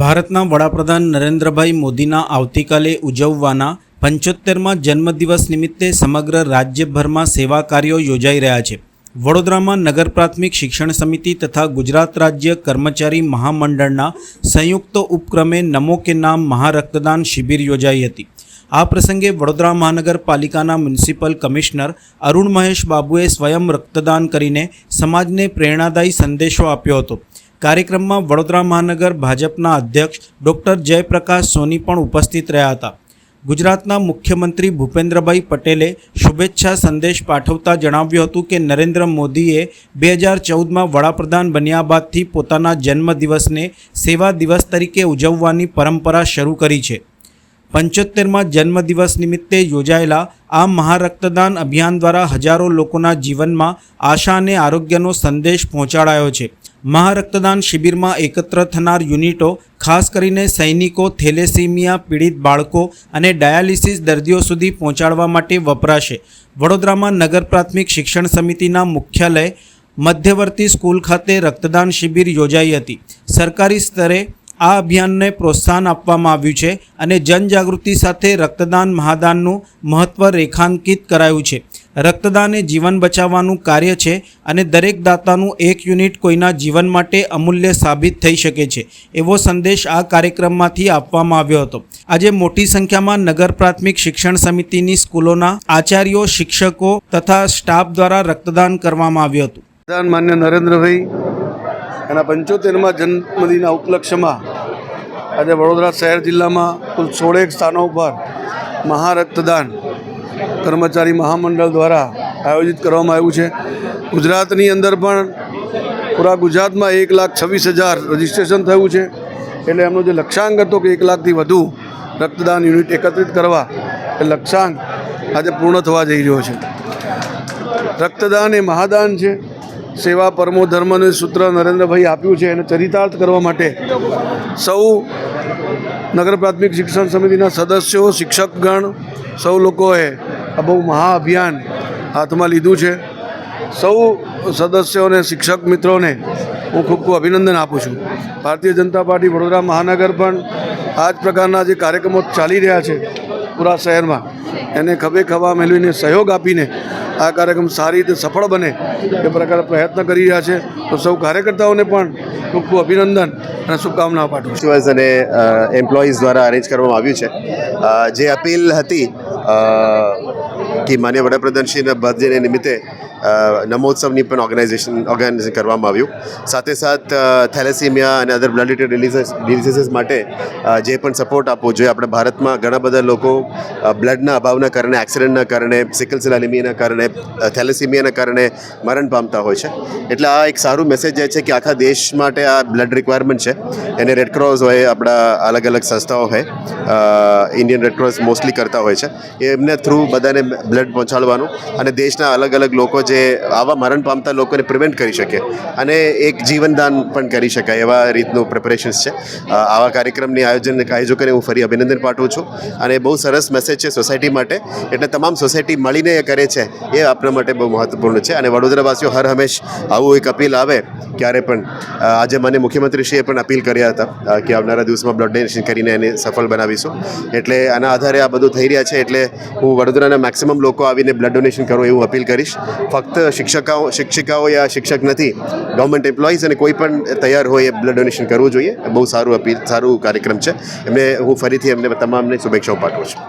ભારતના વડાપ્રધાન નરેન્દ્રભાઈ મોદીના આવતીકાલે ઉજવવાના પંચોતેરમાં જન્મદિવસ નિમિત્તે સમગ્ર રાજ્યભરમાં સેવા કાર્યો યોજાઈ રહ્યા છે. વડોદરામાં નગર પ્રાથમિક શિક્ષણ સમિતિ તથા ગુજરાત રાજ્ય કર્મચારી મહામંડળના સંયુક્ત ઉપક્રમે નમો કે નામ મહારક્તદાન શિબિર યોજાઈ હતી. આ પ્રસંગે વડોદરા મહાનગરપાલિકાના મ્યુનિસિપલ કમિશનર અરુણ મહેશ બાબુએ સ્વયં રક્તદાન કરીને સમાજને પ્રેરણાદાયી સંદેશો આપ્યો હતો. કાર્યક્રમમાં વડોદરા મહાનગર ભાજપના અધ્યક્ષ ડૉક્ટર જયપ્રકાશ સોની પણ ઉપસ્થિત રહ્યા હતા. ગુજરાતના મુખ્યમંત્રી ભૂપેન્દ્રભાઈ પટેલે શુભેચ્છા સંદેશ પાઠવતા જણાવ્યું હતું કે નરેન્દ્ર મોદીએ બે હજાર ચૌદમાં વડાપ્રધાન બન્યા બાદથી પોતાના જન્મદિવસને સેવા દિવસ તરીકે ઉજવવાની પરંપરા શરૂ કરી છે. પંચોતેરમાં જન્મદિવસ નિમિત્તે યોજાયેલા આ મહારક્તદાન અભિયાન દ્વારા હજારો લોકોના જીવનમાં આશા અને આરોગ્યનો સંદેશ પહોંચાડાયો છે. મહારક્તદાન શિબિરમાં એકત્ર થનાર યુનિટો, ખાસ કરીને સૈનિકો, થેલેસીમિયા, પીડિત બાળકો અને ડાયાલિસિસ દર્દીઓ સુધી પહોંચાડવા માટે વપરાશે. વડોદરામાં નગર પ્રાથમિક શિક્ષણ સમિતિના મુખ્યાલય મધ્યવર્તી સ્કૂલ ખાતે રક્તદાન શિબિર યોજાઈ હતી. સરકારી સ્તરે આ અભિયાનને પ્રોત્સાહન આપવામાં આવ્યું છે અને જનજાગૃતિ સાથે રક્તદાન મહાદાનનું મહત્ત્વ રેખાંકિત કરાયું છે. રક્તદાન એ જીવન બચાવવાનું કાર્ય છે અને દરેક દાતાનું એક યુનિટ કોઈના જીવન માટે અમૂલ્ય સાબિત થઈ શકે છે, એવો સંદેશ આ કાર્યક્રમમાંથી આપવામાં આવ્યો હતો. આજે મોટી સંખ્યામાં નગર પ્રાથમિક શિક્ષણ સમિતિની સ્કૂલોના આચાર્યો, શિક્ષકો તથા સ્ટાફ દ્વારા રક્તદાન કરવામાં આવ્યું હતું. માન્ય નરેન્દ્રભાઈ એના પંચોતેરમાં જન્મદિનના ઉપલક્ષ્યમાં આજે વડોદરા શહેર જિલ્લામાં કુલ સોળેક સ્થાનો પર મહારક્તદાન કર્મચારી મહામંડળ દ્વારા આયોજિત કરવામાં આવ્યું છે. ગુજરાતની અંદર પણ પૂરા ગુજરાતમાં એક લાખ છવ્વીસ હજાર રજિસ્ટ્રેશન થયું છે. એટલે એમનો જે લક્ષ્યાંક હતો કે એક લાખથી વધુ રક્તદાન યુનિટ એકત્રિત કરવા, એ લક્ષ્યાંક આજે પૂર્ણ થવા જઈ રહ્યો છે. રક્તદાન એ મહાદાન છે. સેવા પરમો ધર્મનું સૂત્ર નરેન્દ્રભાઈ આપ્યું છે એને ચરિતાર્થ કરવા માટે સૌ નગર પ્રાથમિક શિક્ષણ સમિતિના સદસ્યો, શિક્ષકગણ, સૌ લોકોએ આ બહુ મહાઅભિયાન હાથમાં લીધું છે. સૌ સદસ્યોને શિક્ષક મિત્રોને હું ખૂબ ખૂબ અભિનંદન આપું છું. ભારતીય જનતા પાર્ટી વડોદરા મહાનગર પણ આ જ પ્રકારના જે કાર્યક્રમો ચાલી રહ્યા છે પૂરા શહેરમાં એને ખભે ખભા મેળવીને સહયોગ આપીને આ કાર્યક્રમ સારી રીતે સફળ બને એ પ્રકારે પ્રયત્ન કરી રહ્યા છે. તો સૌ કાર્યકર્તાઓને પણ ખૂબ ખૂબ અભિનંદન અને શુભકામનાઓ પાઠવું ફેસ્ટિવલ્સ અને એમ્પ્લોઈઝ દ્વારા અરેન્જ કરવામાં આવ્યું છે. જે અપીલ હતી કે માન્ય વડાપ્રધાનશ્રીના બર્થડેને નિમિત્તે નમોત્સવની પણ ઓર્ગેનાઇઝેશન ઓર્ગેનાઇઝેશન કરવામાં આવ્યું. સાથે સાથ થેલેસીમિયા અને અધર બ્લડ રિલેટેડ ડિઝીઝીસ માટે જે પણ સપોર્ટ આપવો જોઈએ. આપણે ભારતમાં ઘણા બધા લોકો બ્લડના અભાવના કારણે એક્સિડન્ટના કારણે સિકલ સેલ કારણે થેલેસીમિયાના કારણે મરણ પામતા હોય છે. એટલે આ એક સારું મેસેજ જાય છે કે આખા દેશ માટે આ બ્લડ રિક્વાયરમેન્ટ છે. એને રેડક્રોસ હોય, આપણા અલગ અલગ સંસ્થાઓ હોય ઇન્ડિયન રેડક્રોસ મોસ્ટલી કરતા હોય છે. એમને થ્રુ બધાને બ્લડ પહોંચાડવાનું અને દેશના અલગ અલગ લોકો જે આવા મરણ પામતા લોકોને પ્રિવેન્ટ કરી શકે અને એક જીવનદાન પણ કરી શકાય એવા રીતનું પ્રિપરેશન્સ છે. આવા કાર્યક્રમની આયોજન આયોજકોને હું ફરી અભિનંદન પાઠવું છું અને બહુ સરસ મેસેજ છે સોસાયટી માટે એટલે તમામ સોસાયટી મળીને એ કરે છે એ આપણા માટે બહુ મહત્વપૂર્ણ છે. અને વડોદરાવાસીઓ હર હંમેશ આવું એક અપીલ આવે ક્યારે પણ આજે મને મુખ્યમંત્રીશ્રીએ પણ અપીલ કર્યા હતા કે આવનારા દિવસમાં બ્લડ ડોનેશન કરીને એને સફળ બનાવીશું. એટલે આના આધારે આ બધું થઈ રહ્યા છે એટલે હું વડોદરાના મેક્સિમમ લોકો આવીને બ્લડ ડોનેશન કરો એવું અપીલ કરીશ. ફક્ત શિક્ષકાઓ શિક્ષિકાઓ યા શિક્ષક નથી ગવર્મેન્ટ એમ્પ્લોઈઝ અને કોઈ પણ તૈયાર હોય એ બ્લડ ડોનેશન કરવું જોઈએ. બહુ સારું અપીલ, સારું કાર્યક્રમ છે. એમને હું ફરીથી એમને તમામને શુભેચ્છાઓ પાઠવું છું.